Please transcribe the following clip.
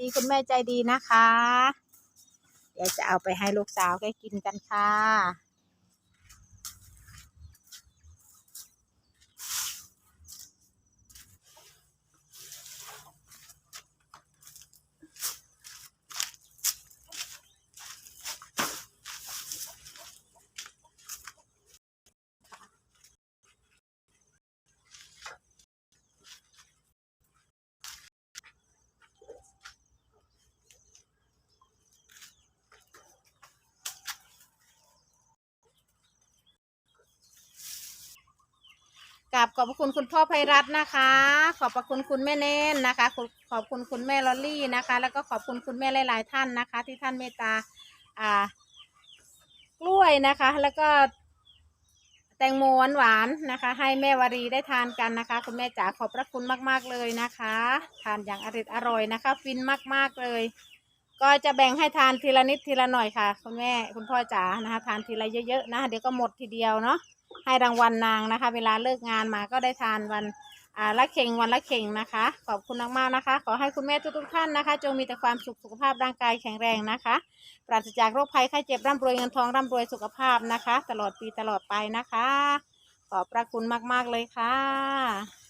ดีคุณแม่ใจดีนะคะ เดี๋ยวจะเอาไปให้ลูกสาวแกกินกันค่ะ กับขอบพระคุณคุณพ่อไพรัตน์นะคะ ขอบพระคุณคุณแม่เน้นนะคะขอบขอบคุณคุณแม่ลอลลี่นะคะ แล้วก็ขอบคุณคุณแม่หลายๆท่านนะคะ ที่ท่านเมตตาอ่ากล้วยนะคะ แล้วก็แตงโมหวานๆนะคะ ให้แม่วารีได้ทานกันนะคะ คุณแม่จ๋าขอบพระคุณมากๆเลยนะคะ ทานอย่างอร่อยอร่อยนะคะ ฟินมากๆเลย ก็จะแบ่งให้ทานทีละนิดทีละหน่อยค่ะ คุณแม่คุณพ่อจ๋านะคะ ทานทีละเยอะๆนะคะเดี๋ยวก็หมดทีเดียวเนาะ ให้รางวัลนางนะคะ เวลาเลิกงานมาก็ได้ทานวันอ่าละเข่งวันละเข่งนะคะ ขอบคุณมากๆนะคะ ขอให้คุณแม่ทุกๆท่านนะคะ จงมีแต่ความสุขสุขภาพร่างกายแข็งแรงนะคะ ปราศจากโรคภัยไข้เจ็บร่ำรวยเงินทองร่ำรวยสุขภาพนะคะ ตลอดปีตลอดไปนะคะ ขอบพระคุณมากๆเลยค่ะ